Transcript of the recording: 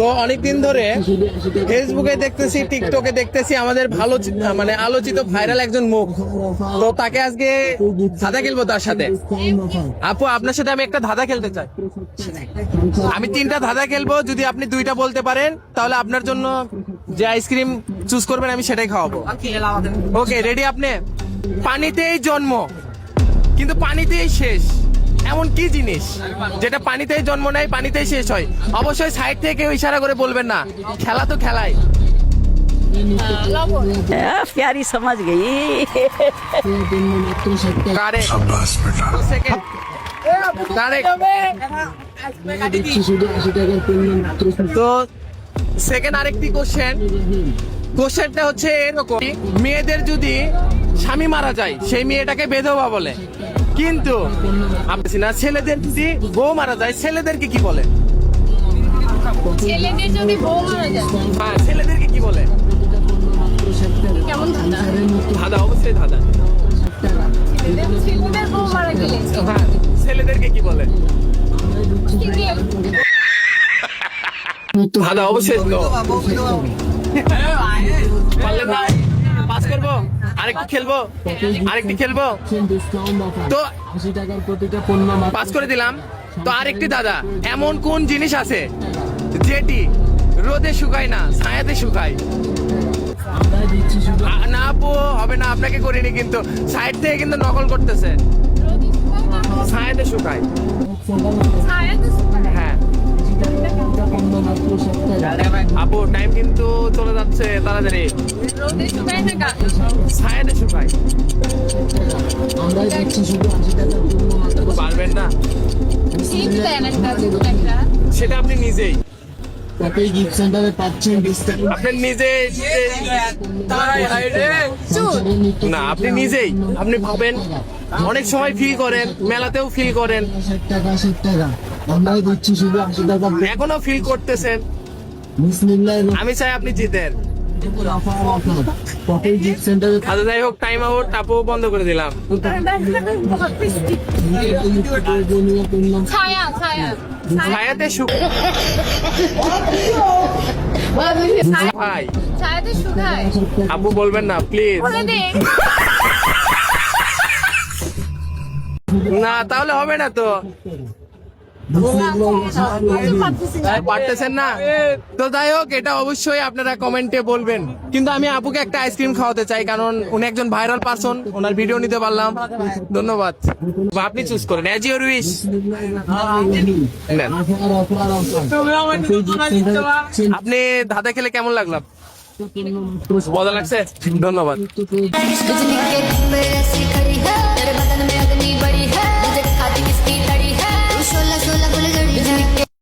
তো অনেকদিন ধরে ফেসবুকে দেখতেছি, টিকটকে দেখতেছি, আমাদের ভালো মানে আলোচিত ভাইরাল একজন মুখ। তো তাকে আজকে ধাঁধা খেলব তার সাথে। আপু, আপনার সাথে আমি একটা ধাঁধা খেলতে চাই। আমি তিনটা ধাঁধা খেলব, যদি আপনি দুইটা বলতে পারেন, তাহলে আপনার জন্য যে আইসক্রিম চুজ করবেন, আমি সেটাই খাওয়াবো। ওকে রেডি আপনি? পানিতেই জন্ম, কিন্তু পানিতেই শেষ। এমন কি জিনিস যেটা পানিতেই জন্ম নেয় পানিতেই শেষ হয় অবশ্যই সাইড থেকে কেউ ইশারা করে বলবেন না খেলা তো খেলাই आ, प्यारी समझ गई কারেক্ট সেকেন্ড কারেক্ট তো সেকেন্ড আরেকটি কোশ্চেন কোশ্চেনটা হচ্ছে এরকম মেয়েদের যদি স্বামী মারা যায় সেই মেয়েটাকে বেধবা বলে কিন্তু আপনি না ছেলেদের যদি বউ মারা যায় ছেলেদেরকে কি বলে ছেলেদের যদি বউ মারা যায় হ্যাঁ ছেলেদেরকে কি বলে কেমন ধাঁধা ধাঁধা অবশ্যই ধাঁধা ছেলেদের ছেলেদের বউ মারা গেলে হ্যাঁ ছেলেদেরকে কি বলে ধাঁধা অবশ্যই আরেকটু খেলব? আরেকটি খেলব? তো পাস করে দিলাম। তো আরেকটি দাদা, এমন কোন জিনিস আছে যেটি রোদে শুকায় না, ছায়াতে শুকায়? না আপু, হবে না, আপনাকে করিনি কিন্তু, সাইড থেকে কিন্তু নকল করতেছে। ছায়াতে শুকায়। হ্যাঁ। আপু টাইম কিন্তু চলে যাচ্ছে তাড়াতাড়ি। ছায়াতে শুকায় পারবেন না। সেটা আপনি নিজেই। তাতেই গিফট সেন্টারে পাচ্ছেন ডিসকাউন্ট আপনি না আপনি নিজেই। আপনি ভাবেন অনেক সময় ফিল করেন মেলাতেও ফিল করেন। ষাট টাকা ষাট টাকা। আমরাই দিচ্ছি শুধু আশি টাকা। এখনও ফিল করতেছেন। আমি চাই আপনি জিতেন। আচ্ছা যাই হোক টাইম আউট টাপও বন্ধ করে দিলাম। ছায়া ছায়া। ছায়াতে শুকায় ভাই ছায়াতে শুকায়। আপু বলবেন না প্লিজ না তাহলে হবে না তো। পারতেছেন না? তো যাই হোক এটা অবশ্যই আপনারা কমেন্টে বলবেন। কিন্তু আমি আপুকে একটা আইসক্রিম খাওয়াতে চাই কারণ উনি একজন ভাইরাল পারসন ওনার ভিডিও নিতে পারলাম। ধন্যবাদ। আপনি চুজ করেন এজ ইউর উইশ আপনি ধাঁধা খেলে কেমন লাগল? মজা লাগছে? ধন্যবাদ।